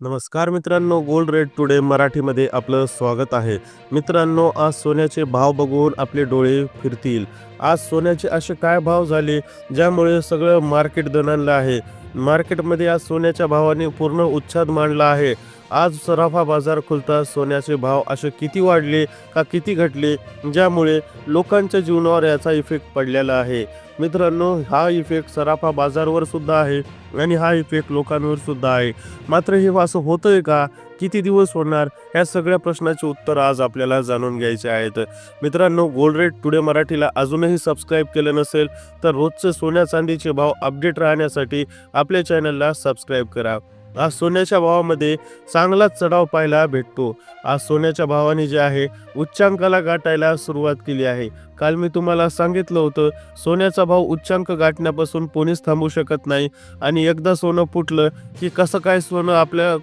नमस्कार मित्रांनो gold rate today मराठीमध्ये आपलं स्वागत आहे. मित्रांनो आज सोन्याचे भाव बघून आपले डोळे फिरतील. आज सोन्याचे असे काय भाव झाले ज्यामुळे सगळं मार्केट दणाणलं आहे. मार्केटमध्ये आज सोन्याच्या भावाने पूर्ण उच्छाद मांडला आहे. आज सराफा बाजार खुलता सोन्याचे भाव असे किती वाढले का किती घटले ज्यामुळे लोकांच्या जीवनावर याचा इफेक्ट पडलेला आहे. मित्रांनो हा इफेक्ट सराफा बाजारवर सुद्धा आहे आणि हा इफेक्ट लोकांवर सुद्धा आहे. मात्र हे असं होतंय का? किती दिवस होणार? ह्या सगळ्या प्रश्नाचे उत्तर आज आपल्याला जाणून घ्यायचे आहेत. मित्रांनो गोल्ड रेट टुडे मराठीला अजूनही सबस्क्राईब केलं नसेल तर रोजचे सोन्या चांदीचे भाव अपडेट राहण्यासाठी आपल्या चॅनलला सबस्क्राईब करा. आज सोन्याच्या भावामध्ये चांगलाच चढाव पाहायला भेटतो. आज सोन्याच्या भावाने जे आहे उच्चांकाला गाठायला सुरुवात केली आहे. काल मी तुम्हाला सांगितलं होतं सोन्याचा भाव उच्चांक गाठण्यापासून कोणीच थांबू शकत नाही. आणि एकदा सोनं फुटलं की कसं काय सोनं आपल्या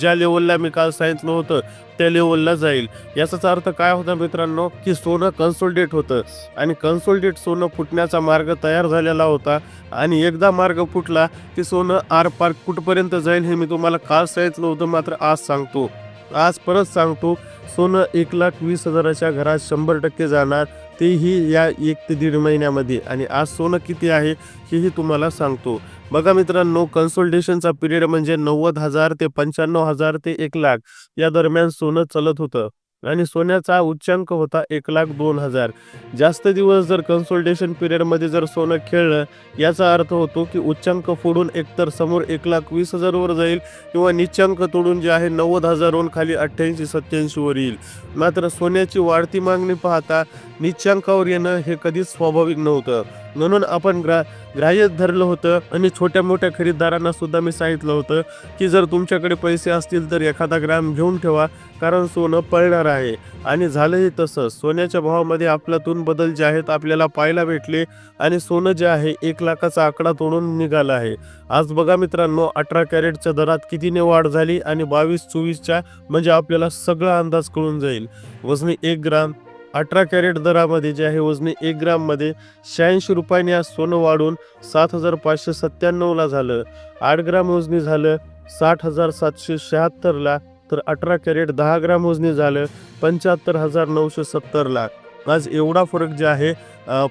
ज्या लेवलला मी काल सांगितलं होतं त्या लेवलला जाईल. याचाच अर्थ काय होता मित्रांनो की सोनं कन्सोल्डेट होतं. आणि कन्सोल्डेट सोनं फुटण्याचा मार्ग तयार झालेला होता. आणि एकदा मार्ग फुटला की सोनं आर पार कुठपर्यंत जाईल हे मी तुम्हाला काल सांगितलं होतं मात्र आज सांगतो. आज परत सांगतो सोनं एक लाख वीस हजाराच्या घरात शंभर टक्के जाणार. तेही या एक ते दीड महिन्यामध्ये. आणि आज सोनं किती आहे हेही तुम्हाला सांगतो. बघा मित्रांनो कन्सल्टेशनचा पिरियड म्हणजे नव्वद हजार ते पंच्याण्णव हजार ते एक लाख. या दरम्यान सोनं चलत होतं. आणि सोन्याचा उच्चांक होता एक लाख दोन हजार. जास्त दिवस जर कन्सोल्टेशन पिरियडमध्ये जर सोनं खेळलं याचा अर्थ होतो की उच्चांक फोडून एकतर समोर एक लाख वीस हजारवर जाईल किंवा निच्चांक तोडून जे आहे नव्वद हजारहून खाली अठ्ठ्याऐंशी सत्याऐंशीवर येईल. मात्र सोन्याची वाढती मागणी पाहता निच्चांकावर येणं हे कधीच स्वाभाविक नव्हतं. म्हणून आपण ग्रा ग्राह्य धरलं होतं आणि छोट्या मोठ्या खरीददारांना सुद्धा मी सांगितलं होतं की जर तुमच्याकडे पैसे असतील तर एखादा ग्राम घेऊन ठेवा कारण सोनं पळणार आहे. आणि झालंही तसं सोन्याच्या भावामध्ये आपल्यातून बदल जे आहेत आपल्याला पाहायला भेटले आणि सोनं जे आहे एक लाखाचा आकडा तोडून निघाला आहे. आज बघा मित्रांनो अठरा कॅरेटच्या दरात कितीने वाढ झाली आणि बावीस चोवीसच्या म्हणजे आपल्याला सगळा अंदाज कळून जाईल. वजनी एक ग्राम अठरा कॅरेट दरामध्ये जे आहे वजनी एक ग्राममध्ये शहाऐंशी रुपयाने आज सोनं वाढून सात हजार पाचशे सत्त्याण्णवला झालं. आठ ग्राम वजनी झालं साठ हजार सातशे शहात्तरला तर अठरा कॅरेट दहा ग्राम वजनी झालं पंच्याहत्तर हजार नऊशे सत्तरला आज एवढा फरक जे आहे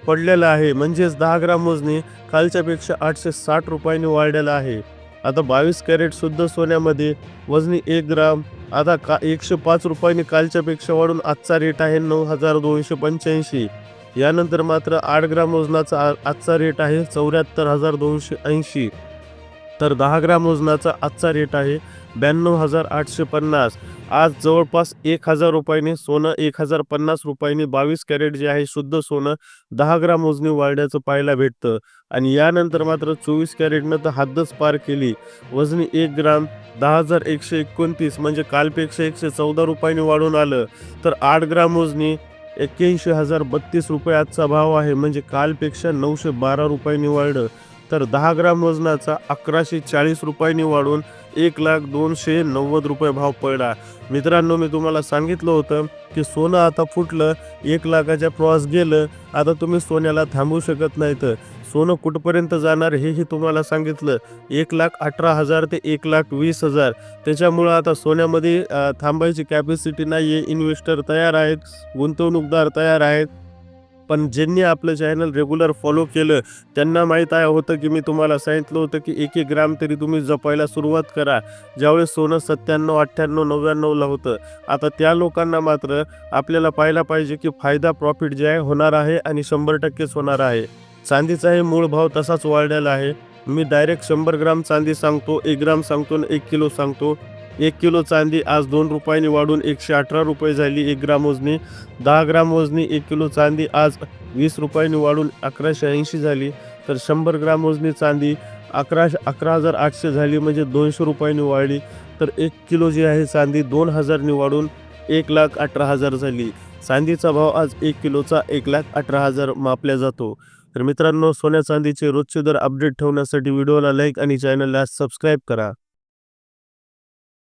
पडलेला आहे. म्हणजेच दहा ग्राम वजनी कालच्यापेक्षा आठशे साठ रुपयांनी वाढलेला आहे. आता बावीस कॅरेटसुद्धा सोन्यामध्ये वजनी एक ग्राम आता का एकशे पाच रुपयांनी कालच्यापेक्षा वाढून आजचा रेट आहे नऊ हजार दोनशे पंच्याऐंशी. यानंतर मात्र आठ ग्राम वजनाचा आ- आजचा रेट आहे चौऱ्याहत्तर हजार दोनशे ऐंशी. तर दहा ग्राम वजनाचा आजचा रेट आहे ब्याण्णव हजार आठशे पन्नास. आज जवळपास एक हजार रुपयाने सोनं एक हजार पन्नास रुपयाने बावीस कॅरेट जे आहे शुद्ध सोनं दहा ग्राम वजनी वाढल्याचं पाहायला भेटतं. आणि यानंतर मात्र चोवीस कॅरेटनं तर हद्दच पार केली. वजनी एक ग्राम दहा हजार एकशे एकोणतीस म्हणजे कालपेक्षा एकशे चौदा रुपयाने वाढून आलं. तर आठ ग्राम वजनी एक्क्याऐंशी हजार बत्तीस रुपये आजचा भाव आहे म्हणजे कालपेक्षा नऊशे बारा रुपयांनी वाढलं. तर दहा ग्राम वजनाचा अकराशे चाळीस रुपयांनी वाढून एक लाख दोनशे नव्वद रुपये भाव पडला. मित्रांनो मी तुम्हाला सांगितलं होतं की सोनं आता फुटलं एक लाखाच्या प्रवास गेलं आता तुम्ही सोन्याला थांबवू शकत नाही तर सोनं कुठपर्यंत जाणार हेही तुम्हाला सांगितलं. एक लाख अठरा हजार ते एक लाख वीस हजार. त्याच्यामुळं आता सोन्यामध्ये थांबायची कॅपॅसिटी नाही आहे इन्व्हेस्टर तयार आहेत गुंतवणूकदार तयार आहेत. पण ज्यांनी आपलं चॅनल रेग्युलर फॉलो केलं त्यांना माहीत आहे होतं की मी तुम्हाला सांगितलं होतं की एक एक ग्राम तरी तुम्ही जपायला सुरुवात करा. ज्यावेळेस सोनं सत्त्याण्णव अठ्ठ्याण्णव नव्याण्णवला होतं. आता त्या लोकांना मात्र आपल्याला पाहायला पाहिजे की फायदा प्रॉफिट जे आहे होणार आहे आणि शंभर टक्केच होणार आहे. चांदीचाही मूळ भाव तसाच वाढलेला आहे. मी डायरेक्ट शंभर ग्राम चांदी सांगतो एक ग्राम सांगतो आणि एक किलो सांगतो. एक किलो चांदी आज दोन रुपयांनी वाढून एकशे अठरा रुपये झाली. एक ग्राम वजनी दहा ग्राम वजनी एक किलो चांदी आज वीस रुपयांनी वाढून अकराशे ऐंशी झाली. तर शंभर ग्राम वजनी चांदी अकराशे अकरा हजार आठशे झाली म्हणजे दोनशे रुपयांनी वाढली. तर एक किलो जी आहे चांदी दोन हजारनी वाढून एक लाख अठरा हजार झाली. चांदीचा भाव आज एक किलोचा एक लाख अठरा हजार मापला जातो. तर मित्रांनो सोन्या चांदीचे रोजचे दर अपडेट ठेवण्यासाठी व्हिडिओला लाईक आणि चॅनलला सबस्क्राईब करा.